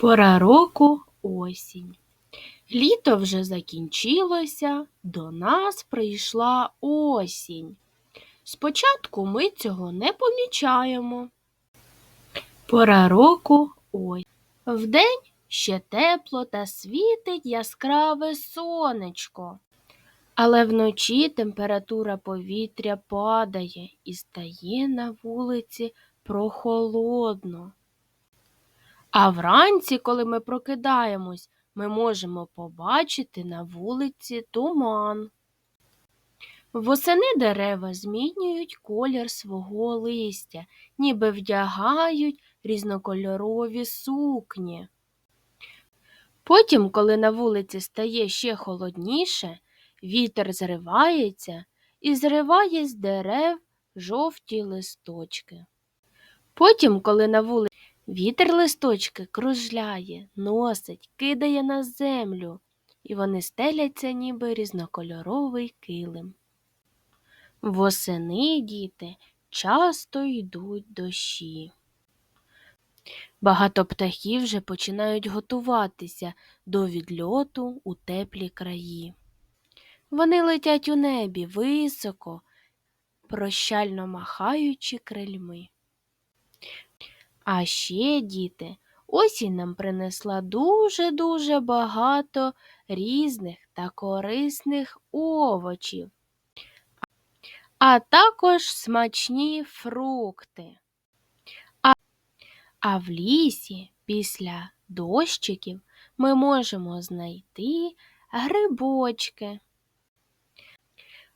Пора року осінь. Літо вже закінчилося, до нас прийшла осінь. Спочатку ми цього не помічаємо. Пора року осінь. Вдень ще тепло та світить яскраве сонечко. Але вночі температура повітря падає і стає на вулиці прохолодно. А вранці, коли ми прокидаємось, ми можемо побачити на вулиці туман. Восени дерева змінюють колір свого листя, ніби вдягають різнокольорові сукні. Потім, коли на вулиці стає ще холодніше, вітер зривається і зриває з дерев жовті листочки. Потім, коли на вулиці Вітер листочки кружляє, носить, кидає на землю, і вони стеляться, ніби різнокольоровий килим. Восени, діти, часто йдуть дощі. Багато птахів вже починають готуватися до відльоту у теплі краї. Вони летять у небі високо, прощально махаючи крильми. А ще, діти, осінь нам принесла дуже-дуже багато різних та корисних овочів, а також смачні фрукти. А, а в лісі після дощиків ми можемо знайти грибочки.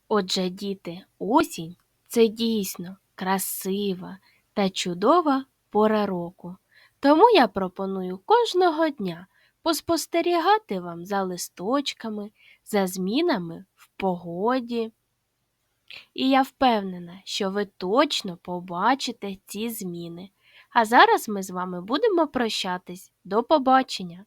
Отже, діти, осінь це дійсно красива та чудова пора року. Тому я пропоную кожного дня поспостерігати вам за листочками, за змінами в погоді. І я впевнена, що ви точно побачите ці зміни. А зараз ми з вами будемо прощатись. До побачення!